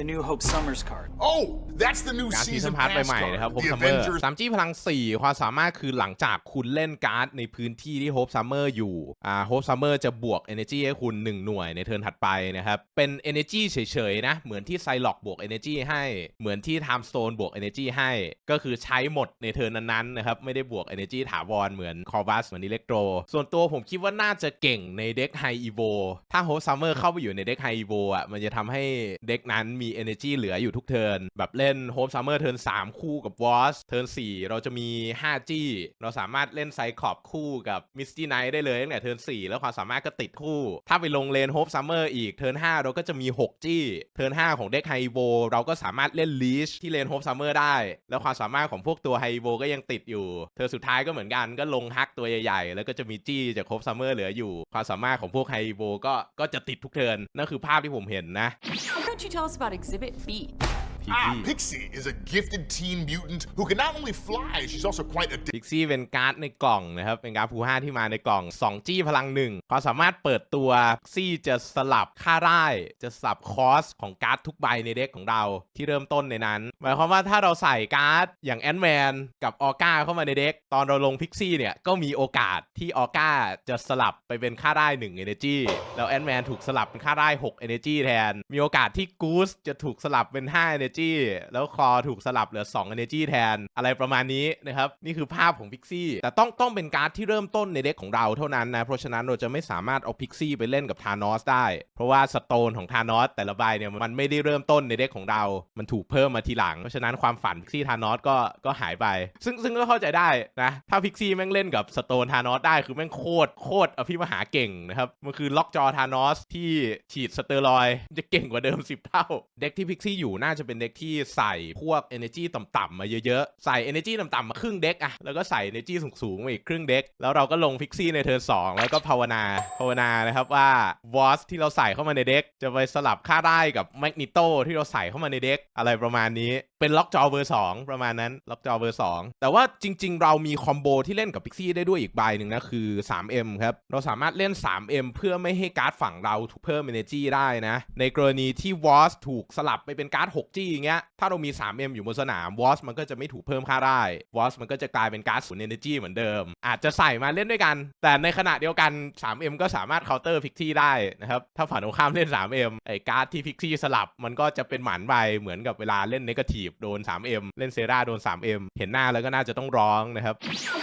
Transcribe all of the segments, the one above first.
The new Hope Summers card. Oh, that's the new การ์ดซีซั season นพาร์ท pass ใหม่ๆ card. นะครับโฮป The ซัมเมอร์ Avengers สามจี้พลัง 4 ความสามารถคือหลังจากคุณเล่นการ์ดในพื้นที่ที่โฮปซัมเมอร์อยู่ อ่าโฮปซัมเมอร์จะบวก Energy ให้คุณ 1 หน่วยในเทิร์นถัดไปนะครับ เป็น Energy เฉยๆ นะ เหมือนที่ไซล็อกบวก Energy ให้ เหมือนที่ Time Stone บวก Energy ให้ ก็คือใช้หมดในเทิร์นนั้นๆ นะครับ ไม่ได้บวก Energy ถาวรเหมือน c o r v a s เหมือน Electro ส่วนตัวผมคิดว่าน่าจะเก่งในเด็ก High Evo ถ้าโฮปซัมเมอร์เข้าไปอยู่ในเด็ก High Evo อะ มันจะทำให้เด็กนั้นมี Energy เหลืออยู่ทุกเทิร์นแบบเล่นโฮปซัมเมอร์เทิร์น3 คู่กับ w a s เทิร์น4เราจะมี 5G เราสามารถเล่นไซคอบคู่กับ Misty Knight ได้เลยตั้งแต่เทิร์น4แล้วความสามารถก็ติดคู่ ถ้าไปลงเลนโฮปซัมเมอร์อีกเทิร์น5เราก็จะมี 6G เทิร์น5ของเด็ก High Evo เราก็สามารถเล่น Leash ที่เลนโฮปซัมเมอร์ได้ แล้วความสามารถของพวกตัว High Evo ก็ยังติดอยู่เทิร์นสุดท้ายก็เหมือนกันก็ลงฮักตัวใหญ่ๆ แล้วก็จะมีจี้จากโฮปซัมเมอร์เหลืออยู่ ความสามารถของพวก High Evo ก็ก็จะติดทุกเทิร์นนั่นคือภาพที่ผมเห็นนะ Can't you tell us about Exhibit B? Ah, Pixie is a gifted teen mutant who can not only fly, she's also quite addicted. พิกซี่เป็นการ์ดในกล่องนะครับ เป็นการ์ดภูห้าที่มาในกล่อง 2 จี้พลังหนึ่งความสามารถเปิดตัวซี่จะสลับค่าร่ายจะสลับคอสของการ์ดทุกใบในเด็กของเราที่เริ่มต้นในนั้น หมายความว่าถ้าเราใส่การ์ดอย่างแอนแมนกับออก้าเข้ามาในเด็ก ตอนเราลงพิกซี่เนี่ย ก็มีโอกาสที่ออก้าจะสลับไปเป็นค่าร่าย1 Energy แล้วแอนแมนถูกสลับเป็นค่าร่าย6 Energy แทน มีโอกาสที่กูสจะถูกสลับเป็น5 Energy แล้วคอถูกสลับเหลือ 2 Energy แทน อะไรประมาณนี้นะครับ นี่คือภาพของพิกซี่แต่ต้องต้องเป็นการ์ดที่เริ่มต้นในเด็กของเราเท่านั้นนะ เพราะฉะนั้นเราจะไม่สามารถเอาพิกซี่ไปเล่นกับธานอสได้ เพราะว่าสโตนของธานอสแต่ละใบเนี่ยมันไม่ได้เริ่มต้นในเด็กของเรา มันถูกเพิ่มมาทีหลัง เพราะฉะนั้นความฝันพิกซี่ธานอสก็ก็หายไป ซึ่งซึ่งก็เข้าใจได้นะ ถ้าพิกซี่แม่งเล่นกับสโตนธานอสได้คือแม่งโคตรโคตรอภิมหาเก่งนะครับ มันคือล็อกจอธานอสที่ฉีดสเตอรอยจะเก่งกว่าเดิม 10 เท่า เด็กที่พิกซี่อยู่น่าจะเป็นเด็กที่ใส่พวก Energy ต่ำๆมาเยอะๆ ใส่ Energy ต่ำๆมาครึ่งเด็กอะแล้วก็ใส่ Energy สูงๆมาอีกครึ่งเด็ก แล้วเราก็ลงพิกซี่ในเทิร์น2แล้วก็ภาวนาภาวนานะครับว่าวอสที่เราใส่เข้ามาในเด็กจะไปสลับค่าได้กับแมกนิโตที่เราใส่เข้ามาในเด็กอะไรประมาณนี้ เป็นล็อกจอเบอร์2ประมาณนั้นล็อกจอเบอร์2แต่ว่าจริง ๆ เรามีคอมโบที่เล่นกับพิกซี่ได้ด้วยอีกใบหนึ่งนะคือ 3M ครับ เราสามารถเล่น 3M เพื่อไม่ให้การ์ดฝั่งเราถูกเพิ่ม Energy ได้นะ ในกรณีที่วอสถูกสลับไปเป็นการ์ด 6G อย่างเงี้ยถ้าเรามี 3M อยู่บนสนามวอสมันก็จะไม่ถูกเพิ่มค่าได้วอสมันก็จะกลายเป็นการ์ดศูนย์ Energy เหมือนเดิม อาจจะใส่มาเล่นด้วยกัน แต่ในขณะเดียวกัน 3M ก็สามารถเคาน์เตอร์พิกซี่ได้นะครับถ้าฝ่ายตรงข้ามเล่น 3M ไอ้การ์ดที่พิกซี่สลับมันก็จะเป็นหมันไปเหมือนกับเวลาเล่นเนกาทีฟโดน 3M เล่นเซราโดน 3M เห็นหน้าแล้วก็น่าจะต้องร้องนะครับ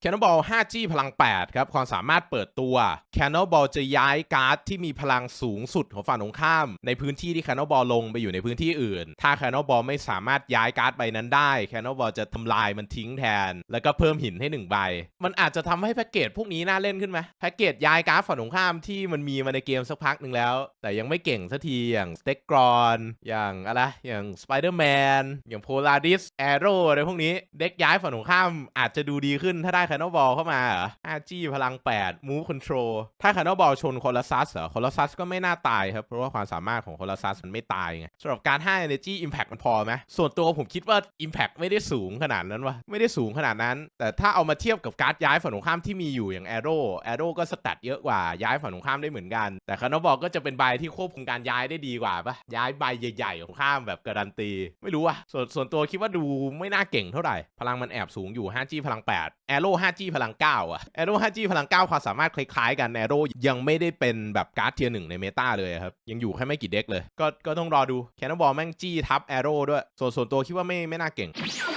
แคนน n บอล 5G พลัง 8 ครับ ความสามารถเปิดตัวแคนน n บอลจะย้ายการ์ดที่มีพลังสูงสุดของฝั่งตรงข้าม ในพื้นที่ที่แคนน n บอลลงไปอยู่ในพื้นที่อื่น ถ้าแคนน n บอลไม่สามารถย้ายการ์ดใบนั้นได้แคนน n บอลจะทำลายมันทิ้งแทน แล้วก็เพิ่มหินให้1ใบ มันอาจจะทำให้แพ็กเกจพวกนี้น่าเล่นขึ้นไหมแพ็กเกจย้ายการ์ดฝั่งตรงข้ามที่มันมีมาในเกมสักพักหนึ่งแล้ว แต่ยังไม่เก่งสักทีอย่างสเต็กกรอนอย่างอะไรอย่างสไปเดอร์แมนอย่างโพลาริสแอโร่อะไรพวกนี้ เด็กย้ายฝั่งตรงข้ามอาจจะดูดีขึ้นถ้าได้คนน n บอลเข้ามาเหรอ 5G พลัง8 Move Control ถ้าคนน n บอลชนคอลัสซัสเหรอคอลัสซัสก็ไม่น่าตายครับ เพราะว่าความสามารถของคอลัสซัสมันไม่ตายไงสำหรับการ5 Energy Impact มันพอไหมส่วนตัวผมคิดว่า Impact ไม่ได้สูงขนาดนั้นวะไม่ได้สูงขนาดนั้น แต่ถ้าเอามาเทียบกับการ์ดย้ายฝั่งตรงข้ามที่มีอยู่อย่าง Arrow Arrow ก็สแตทเยอะกว่าย้ายฝั่งตรงข้ามได้เหมือนกัน แต่คนน n บอลก็จะเป็นใบที่ควบคุมการย้ายได้ดีกว่าปะย้ายใบใหญ่ๆของข้ามแบบการันตี ไม่รู้อะส่วนส่วนตัวคิดว่าดูไม่น่าเก่งเท่าไหร่ พลังมันแอบสูงอยู่ 5G พลัง 8 Arrow 5G พลัง 9 อะ Arrow 5G พลัง 9 ความสามารถคล้ายๆ กัน Arrow ยังไม่ได้เป็นแบบการ์ดเทียร์หนึ่งในเมตาเลยครับ ยังอยู่แค่ไม่กี่เด็กเลย ก็ก็ต้องรอดูแคนนบอลแม่งจี้ทับ Arrow ด้วย ส่วนส่วนตัวคิดว่าไม่ไม่น่าเก่ง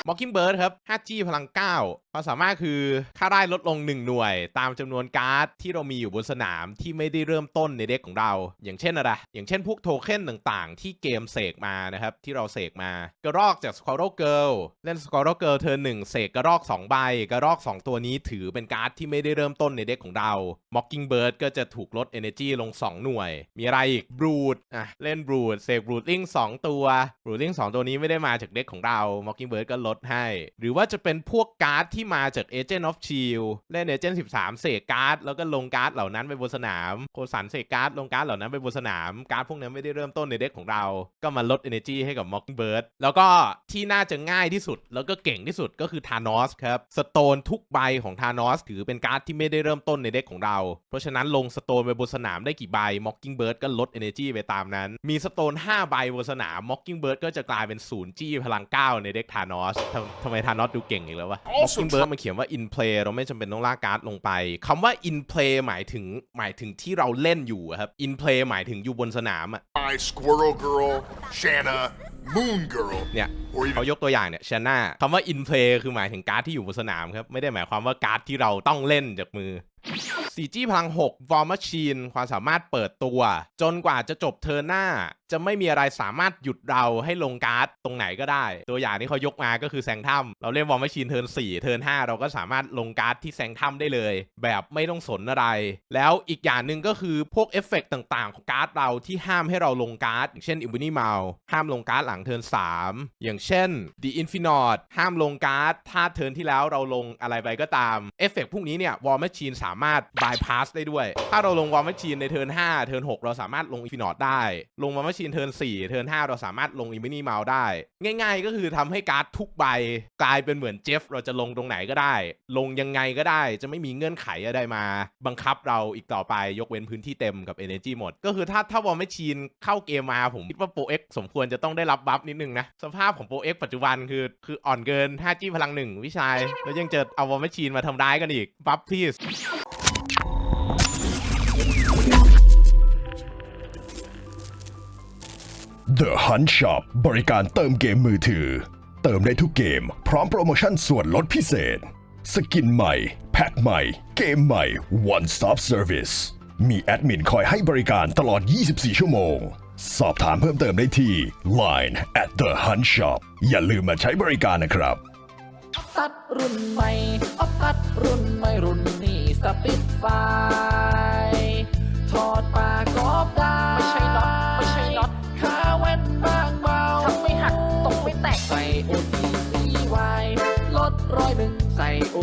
Mockingbird ครับ 5G พลัง 9 ความสามารถคือค่าได้ลดลง 1 หน่วย ตามจำนวนการ์ดที่เรามีอยู่บนสนามที่ไม่ได้เริ่มต้นในเด็กของเรา อย่างเช่นอะไรอย่างเช่นพวกโทเค็นต่างๆ ที่เกมเสกมานะครับที่เราเสกมากระรอกจาก Squirrel Girl เล่น Squirrel Girl เธอหนึ่งเสกกระรอก2ใบกระรอก 2 ตัวนี้ถือเป็นการ์ดที่ไม่ได้เริ่มต้นในเด็กของเรา Mockingbird ก็จะถูกลด Energy ลง 2 หน่วย มีอะไรอีก Brood อะเล่น Brood เสก Broodling 2ตัว Broodling 2ตัวนี้ไม่ได้มาจากเด็กของเรา Mockingbird ก็ลดให้ หรือว่าจะเป็นพวกการ์ดที่มาจาก Agent of Shield เล่น Agent 13 เสกการ์ดแล้วก็ลงการ์ดเหล่านั้นไปบนสนามโคสันเสกการ์ดลงการ์ดเหล่านั้นไปบนสนามการ์ดพวกนั้นไม่ได้เริ่มต้นในเด็กของเรา ก็มาลด Energy ให้กับ Mockingbird แล้วก็ที่น่าจะง่ายที่สุด แล้วก็เก่งที่สุดก็คือธานอสครับสโตนทุกใบของธานอสถือเป็นการ์ดที่ไม่ได้เริ่มต้นในเด็กของเรา เพราะฉะนั้นลงสโตนไปบนสนามได้กี่ใบ Mockingbird ก็ลด Energy ไปตามนั้น มีสโตน5ใบบนสนาม Mockingbird ก็จะกลายเป็นศูนย์จี้พลัง 9 ในเด็กธานอสทำทำไมธานอสดูเก่งอีกแล้ววะ Also Mockingbird มันเขียนว่า in play เราไม่จำเป็นต้องลากการ์ดลงไปคำว่า in play หมายถึงหมายถึงที่เราเล่นอยู่อะครับ in play หมายถึงอยู่บนสนามอะ My Squirrel Girl, Shanna, Moon Girl, เนี่ย or even เขายกตัวอย่างเนี่ยชนะคำว่า in play คือหมายถึงการ์ดที่อยู่บนสนามครับ ไม่ได้หมายความว่าการ์ดที่เราต้องเล่นจากมือ 4G พลัง6 War Machine ความสามารถเปิดตัว จนกว่าจะจบเทอร์นหน้า จะไม่มีอะไรสามารถหยุดเราให้ลงการ์ดตรงไหนก็ได้ ตัวอย่างที่เขายกมาก็คือแซงถ้ำเราเล่น War Machine เทิร์น4เทิร์น5เราก็สามารถลงการ์ดที่แซงถ้ำได้เลย แบบไม่ต้องสนอะไร แล้วอีกอย่างหนึ่งก็คือพวกเอฟเฟกต์ต่างๆ ของการ์ดเราที่ห้ามให้เราลงการ์ดอย่างเช่น i m b u n i m a l ห้ามลงการ์ดหลังเทิร์น3 อย่างเช่น The Infinite ห้ามลงการ์ดถ้าเทิร์นที่แล้วเราลงอะไรไปก็ตามเอฟเฟกต์พวกนี้เนี่ย War Machine สามารถ bypass ได้ด้วย ถ้าเราลง War Machine ในเทิร์น5เทิร์น6เราสามารถลง Infinite ได้ ลง War Machine เทิร์น4เทิร์น5เราสามารถลง i m b u n i m a l ได้ ง่าย ๆ ก็คือทำให้การ์ดทุกใบ กลายเป็นเหมือนเจฟเราจะลงตรงไหนก็ได้ ลงยังไงก็ได้จะไม่มีเงื่อนไขอะไรมา บังคับเราอีกต่อไปยกเว้นพื้นที่เต็มกับ Energy หมด ก็คือถ้าถ้าวอลไม่ชีนเข้าเกมมาผมคิดว่าโปรเอ็กสมควรจะต้องได้รับบัฟนิดนึงนะสภาพของโปรเอ็กปัจจุบันคือคืออ่อนเกิน 5G พลังหนึ่งวิชัยแล้วยังจอเอาวอลไม่ชีนมาทำร้ายกันอีกบัฟพีส The Hunt Shop บริการเติมเกมมือถือ เติมได้ทุกเกม พร้อมโปรโมชั่นส่วนลดพิเศษ สกินใหม่ แพ็คใหม่ เกมใหม่ One Stop Service มีแอดมินคอยให้บริการตลอด 24 ชั่วโมง สอบถามเพิ่มเติมได้ที่ Line at the Hunt Shop อย่าลืมมาใช้บริการนะครับ ตัดรุ่นใหม่ออฟตัดรุ่นใหม่รุ่นนี้สปิดไฟ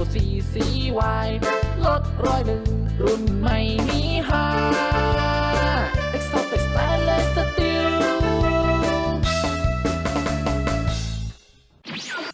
ใส่ OCCY รถร้อยหนึ่งรุ่นใหม่มีหา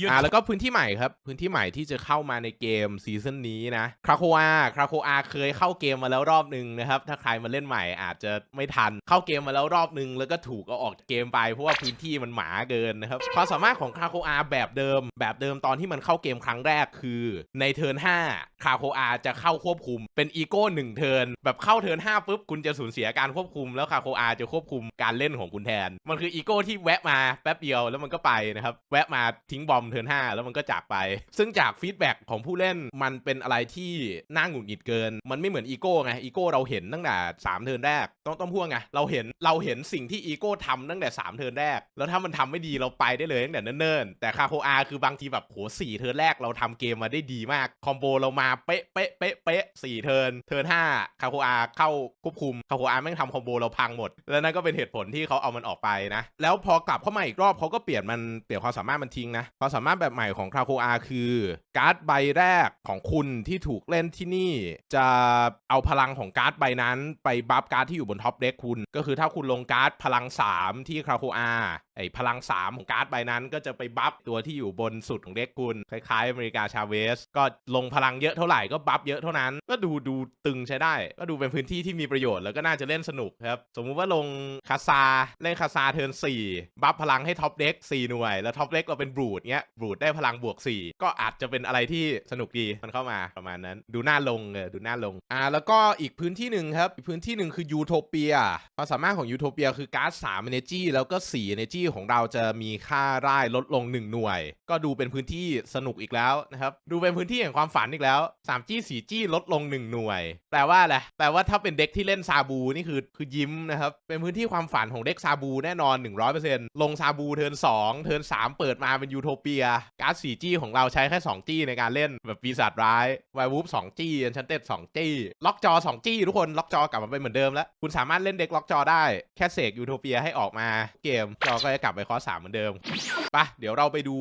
อ่าแล้วก็พื้นที่ใหม่ครับ พื้นที่ใหม่ที่จะเข้ามาในเกมซีซั่นนี้นะคราโคอาคราโคอาเคยเข้าเกมมาแล้วรอบหนึ่งนะครับ ถ้าใครมาเล่นใหม่อาจจะไม่ทันเข้าเกมมาแล้วรอบหนึ่งแล้วก็ถูกเอาออกเกมไปเพราะว่าพื้นที่มันหมาเกินนะครับความสามารถของคราโคอาแบบเดิม แบบเดิมตอนที่มันเข้าเกมครั้งแรกคือในเทิร์น5คราโคอาจะเข้าควบคุมเป็นอีโก้หนึ่งเทิร์นแบบเข้าเทิร์น5ปุ๊บคุณจะสูญเสียการควบคุมแล้วคราโคอาจะควบคุมการเล่นของคุณแทน มันคืออีโก้ที่แวะมาแป๊บเดียวแล้วมันก็ไปนะครับแวะมาทิ้งบอมเทิร์น5แล้วมันก็จากไป ซึ่งจากฟีดแบ็กของผู้เล่นมันเป็นอะไรที่น่าหงุดหงิดเกิน มันไม่เหมือนอีโก้ไงอีโก้เราเห็นตั้งแต่3เทิร์นแรก ต้องต้องพูดไงเราเห็นเราเห็นสิ่งที่อีโก้ทำตั้งแต่3เทิร์นแรก แล้วถ้ามันทำไม่ดีเราไปได้เลยตั้งแต่เนิ่นๆแต่คาโคอาคือบางทีแบบโหสี่เทิร์นแรกเราทำเกมมาได้ดีมากคอมโบเรามาเป๊ะเป๊ะเป๊ะเป๊ะสี่เทิร์นเทิร์นห้าคาโคอาเข้าควบคุมคาโคอาแม่งทำคอมโบเราพังหมด แล้วนั่นก็เป็นเหตุผลที่เขาเอามันออกไปนะ แล้วพอกลับเข้ามาอีกรอบเขาก็เปลี่ยนมันเปลี่ยนความสามารถมันทิ้งนะความสามารถแบบใหม่ของคาโคอาคือ การ์ดใบแรกของคุณที่ถูกเล่นที่นี่ จะเอาพลังของการ์ดใบนั้นไปบัฟการ์ดที่อยู่บนท็อปเด็กคุณ ก็คือถ้าคุณลงการ์ดพลัง 3 ที่คาโคอาไอพลัง 3 ของการ์ดใบนั้น ก็จะไปบัฟตัวที่อยู่บนสุดของเด็กคุณ คล้ายๆอเมริกาชาเวส ก็ลงพลังเยอะเท่าไหร่ก็บัฟเยอะเท่านั้น ก็ดูดูตึงใช้ได้ ก็ดูเป็นพื้นที่ที่มีประโยชน์แล้วก็น่าจะเล่นสนุกครับ สมมุติว่าลงคาซาเล่นคาซาเทิร์น4บัฟพลังให้ท็อปเด็ก4หน่วย แล้วท็อปเด็กเราเป็นบรูดเงี้ยบูดได้พลังบวก 4 ก็อาจจะเป็นอะไรที่สนุกดีมันเข้ามาประมาณนั้น ดูน่าลงเออดูน่าลงอ่าแล้วก็อีกพื้นที่หนึ่งครับอีกพื้นที่หนึ่งคือยูโทเปียความสามารถของยูโทเปียคือการ์ด3 Energy แล้วก็4 Energy ของเราจะมีค่าร่ายลดลง 1 หน่วย ก็ดูเป็นพื้นที่สนุกอีกแล้วนะครับดูเป็นพื้นที่แห่งความฝันอีกแล้ว 3G 4G ลดลง 1 หน่วย แปลว่าอะไรแปลว่าถ้าเป็นเด็กที่เล่นซาบูนี่คือคือยิ้มนะครับเป็นพื้นที่ความฝันของเด็กซาบูแน่นอน 100%ลงซาบูเทิร์น2เทิร์น3เปิดมาเป็นยูโทเปีียการ์ด 4G ของเราใช้แค่ 2G ในการเล่นแบบปีศาจร้ายไววูฟ 2G อันชันเต็ด 2G ล็อกจอ 2G ทุกคนล็อกจอกลับมาเป็นเหมือนเดิมแล้ว คุณสามารถเล่นเด็กล็อกจอได้แค่เสกยูโทเปียให้ออกมาเกมจอก็จะกลับไปคอร์ส3เหมือนเดิมไปะเดี๋ยวเราไปดู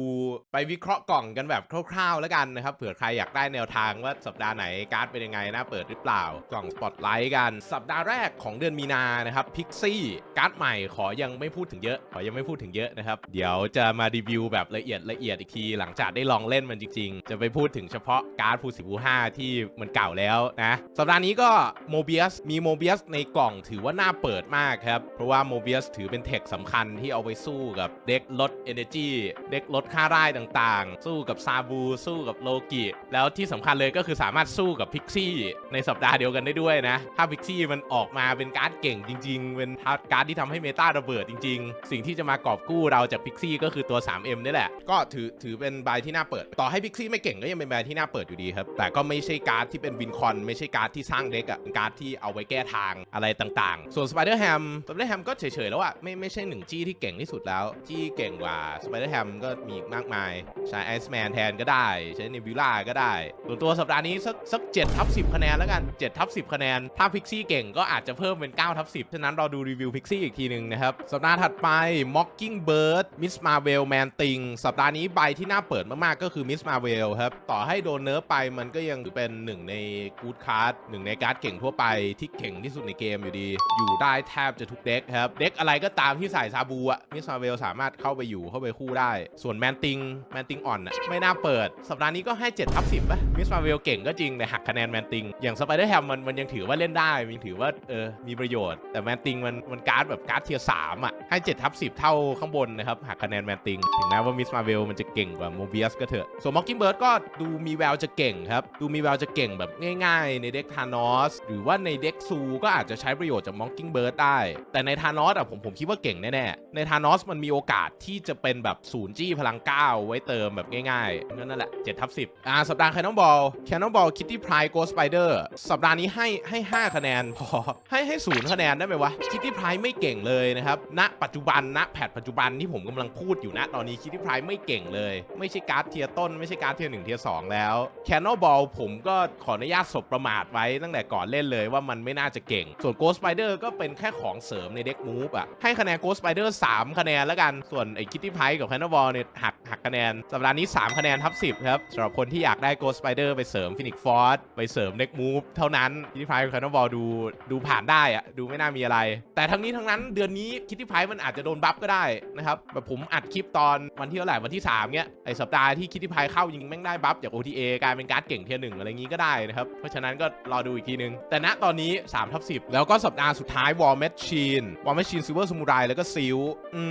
ไปวิเคราะห์กล่องกันแบบคร่าวๆแล้วกันนะครับเผื่อใครอยากได้แนวทางว่าสัปดาห์ไหนการ์ดเป็นยังไงน่าเปิดหรือเปล่ากล่องสปอตไลท์กันสัปดาห์แรกของเดือนมีนานะครับพิกซี่การ์ดใหม่ขอยังไม่พูดถึงเยอะ ขอยังไม่พูดถึงเยอะนะครับเดี๋ยวจะมารีวิวแบบละเอียดละเอียดอีกที หลังจากได้ลองเล่นมันจริง ๆ จะไปพูดถึงเฉพาะการ์ดฟูสิบูห้าที่มันเก่าแล้วนะ สัปดาห์นี้ก็โมเบียสมีโมเบียสในกล่องถือว่าน่าเปิดมากครับ เพราะว่าโมเบียสถือเป็นเทคสำคัญที่เอาไปสู้กับเด็กลด Energy เด็กลดค่าร่ายต่างๆ สู้กับซาบู สู้กับโลกิ แล้วที่สำคัญเลยก็คือสามารถสู้กับพิกซี่ในสัปดาห์เดียวกันได้ด้วยนะ ถ้าพิกซี่มันออกมาเป็นการ์ดเก่งจริง ๆ เป็นการ์ดที่ทำให้เมตาระเบิดจริง ๆ สิ่งที่จะมากอบกู้เราจากพิกซี่ก็คือตัว 3M นี่แหละ ก็ถือถือเป็นใบที่น่าเปิด ต่อให้พิกซี่ไม่เก่งก็ยังเป็นใบที่น่าเปิดอยู่ดีครับ แต่ก็ไม่ใช่การ์ดที่เป็นวินคอน ไม่ใช่การ์ดที่สร้างเด็กอะการ์ดที่เอาไว้แก้ทางอะไรต่างๆ ส่วนสไปเดอร์แฮมสไปเดอร์แฮมก็เฉยๆแล้วอะไม่ไม่ใช่หนึ่งจี้ที่เก่งที่สุดแล้ว จี้เก่งกว่าสไปเดอร์แฮมก็มีมากมาย ใช้ไอซ์แมนแทนก็ได้ ใช้เนบิล่าก็ได้ส่วนตัวสัปดาห์นี้สักสักเจ็ดทับสิบคะแนนแล้วกัน7ทับ10คะแนน ถ้าพิกซี่เก่งก็อาจจะเพิ่มเป็น9ทับ10ฉะนั้นเราดูรีวิวพิกซี่อีกทีหนึ่งนะครับสัปดาห์ถัดไป Mockingbird Miss Marvel Man Thing สัปดาห์นี้ใบที่น่าเปิดมากๆ ก็คือ Miss Marvel ครับ ต่อให้โดนเนิร์ฟไปมันก็ยังเป็นหนึ่งในกูดคาร์ดหนึ่งในการ์ดเก่งทั่วไปที่เก่งที่สุดในเกมอยู่ดี อยู่ได้แทบจะทุกเด็กครับ เด็กอะไรก็ตามที่ใส่ซาบูอะ Miss Marvel สามารถเข้าไปอยู่เข้าไปคู่ได้ ส่วน Man Thing Man Thing อ่อนอะไม่น่าเปิด สัปดาห์นี้ก็ให้7ทับ10ป่ะ Miss Marvel เก่งก็จริงแต่หักคะแนน Man Thing อย่าง Spider Ham มันมันยังถือว่าเล่นได้มันถือว่าเออมีประโยชน์แต่ Man Thing มันมันการ์ดแบบการ์ดเทียร์สามอะให้7ทับ10เท่าข้างบนนะครับหักคะแนน Man Thing ถึงแม้ว่า Miss Marvel มัมันจะเก่งกว่า Mobius ก็เถอะ ส่วน Mockingbird ก็ดูมีแววจะเก่งครับ ดูมีแววจะเก่งแบบง่ายๆ ในเด็ก Thanos หรือว่าในเด็กซูก็อาจจะใช้ประโยชน์จาก Mockingbird ได้ แต่ใน Thanos อะผมผมคิดว่าเก่งแน่ๆ ใน Thanos มันมีโอกาสที่จะเป็นแบบศูนย์จี้พลังก้าวไว้เติมแบบง่ายๆ นั่นแหละ7ทับ10 อ่า สัปดาห์ Cannonball Cannonball Kitty Pryde Ghost Spider สัปดาห์นี้ให้ให้ 5 คะแนนพอ ให้ให้ศูนย์คะแนนได้ไหมวะ Kitty Pryde ไม่เก่งเลยนะครับณปัจจุบันณแพทปัจจุบันที่ผมกำลังพูดอยู่ณตอนนี้ Kitty Pryde ไม่เก่งเลย ไม่ใช่การ์ดเทียร์ต้น ไม่ใช่การ์ดเทียร์หนึ่งเทียร์สองแล้วแคนนอบอลผมก็ขออนุญาตสบประมาทไว้ตั้งแต่ก่อนเล่นเลยว่ามันไม่น่าจะเก่ง ส่วนโกสไปเดอร์ก็เป็นแค่ของเสริมในเด็กมูฟอะให้คะแนนโกสไปเดอร์สามคะแนนแล้วกันส่วนไอ้คิตตี้ไพกับแคนนอบอลเนี่ยหัก หักคะแนน สัปดาห์นี้ 3 คะแนนทับ10 ครับสำหรับคนที่อยากได้ Ghost Spider ไปเสริม Phoenix Force ไปเสริม Neck Move เท่านั้น Kitty Pryde กับ Cannonball ดูดูผ่านได้อะดูไม่น่ามีอะไร แต่ทั้งนี้ทั้งนั้นเดือนนี้ Kitty Pryde มันอาจจะโดนบัฟก็ได้นะครับแบบผมอัดคลิปตอนวันที่เท่าไหร่วันที่ 3เนี้ยไอสัปดาห์ที่ Kitty Pryde เข้ายิงแม่งได้บัฟจาก OTA กลายเป็นการ์ดเก่งเทียร์หนึ่งอะไรงี้ก็ได้นะครับเพราะฉะนั้นก็รอดูอีกทีนึง แต่ณตอนนี้3ทับ10 แล้วก็สัปดาห์สุดท้าย War Machine War Machine Silver Samurai แล้วก็ซิลอื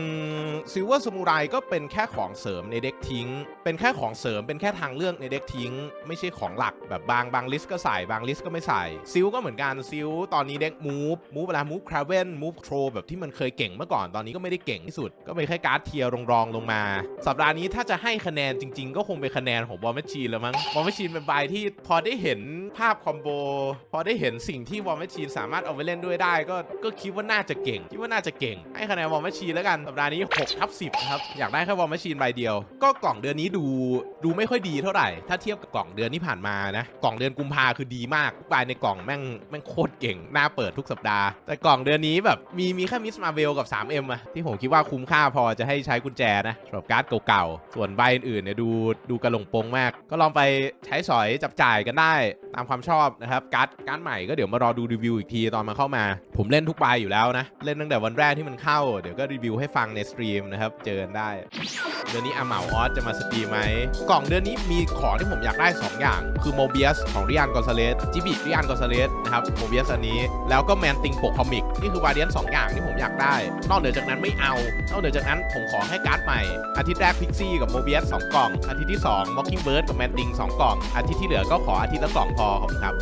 ม Silver Samurai ก็เป็นแค่ของเสริมในเด็กทิ้ง เป็นแค่ของเสริมเป็นแค่ทางเลือกในเด็กทิ้ง ไม่ใช่ของหลักแบบบางบางลิสต์ก็ใส่บางลิสต์ก็ไม่ใส่ซิลก็เหมือนกันซิลตอนนี้เด็กมูฟมูฟอะไรมูฟคราเวนมูฟโทรแบบที่มันเคยเก่งเมื่อก่อนตอนนี้ก็ไม่ได้เก่งที่สุด ก็เป็นแค่การ์ดเทียร์รองๆลงมา สัปดาห์นี้ถ้าจะให้คะแนนจริง ๆ ก็คงเป็นคะแนนของวอลแมชชีนแล้วมั้งวอลแมชชีนเป็นใบที่พอได้เห็นภาพคอมโบพอได้เห็นสิ่งที่วอลแมชชีนสามารถเอาไปเล่นด้วยได้ ก็ก็คิดว่าน่าจะเก่งคิดว่าน่าจะเก่ง ให้คะแนนวอลแมชชีนแล้วกันสัปดาห์นี้6ทับ10ครับอยากได้แค่วอลแมชชีนใบเดียวก็กล่องเดือนนี้ดูดูไม่ค่อยดีเท่าไหร่ ถ้าเทียบกับกล่องเดือนที่ผ่านมานะ กล่องเดือนกุมภาคือดีมากทุกใบในกล่องแม่งแม่งโคตรเก่งน่าเปิดทุกสัปดาห์ แต่กล่องเดือนนี้แบบมีมีแค่มิสมาเวลกับ 3M อะที่ผมคิดว่าคุ้มค่าพอจะให้ใช้กุญแจนะสำหรับการ์ดเก่าๆ ส่วนใบอื่นๆเนี่ยดูดูกระหลงโปงมาก ก็ลองไปใช้สอยจับจ่ายกันได้ตามความชอบนะครับการ์ดการ์ดใหม่ก็เดี๋ยวมารอดูรีวิวอีกทีตอนมาเข้ามา ผมเล่นทุกใบอยู่แล้วนะเล่นตั้งแต่วันแรกที่มันเข้าเดี๋ยวก็รีวิวให้ฟังในสตรีมนะครับเจอกันได้เดือนนี้อาเหมาออสจะมาสตรีมไหมกล่องเดือนนี้มีของที่ผมอยากได้ 2 อย่าง คือโมเบียสของริอันกอนซาเลสจิบิริอันกอนซาเลสนะครับโมเบียสอันนี้ แล้วก็แมนติงปกคอมิก นี่คือวาเดียน2ออย่างที่ผมอยากได้ นอกเหนือจากนั้นไม่เอา นอกเหนือจากนั้นผมขอแค่การ์ดใหม่ อาทิตย์แรกพิกซี่กับโมเบียส2กล่อง อาทิตย์ที่2 Mockingbird กับแมนติง2กล่อง อาทิตย์ที่เหลือก็ขออาทิตย์ละกล่องพอครับ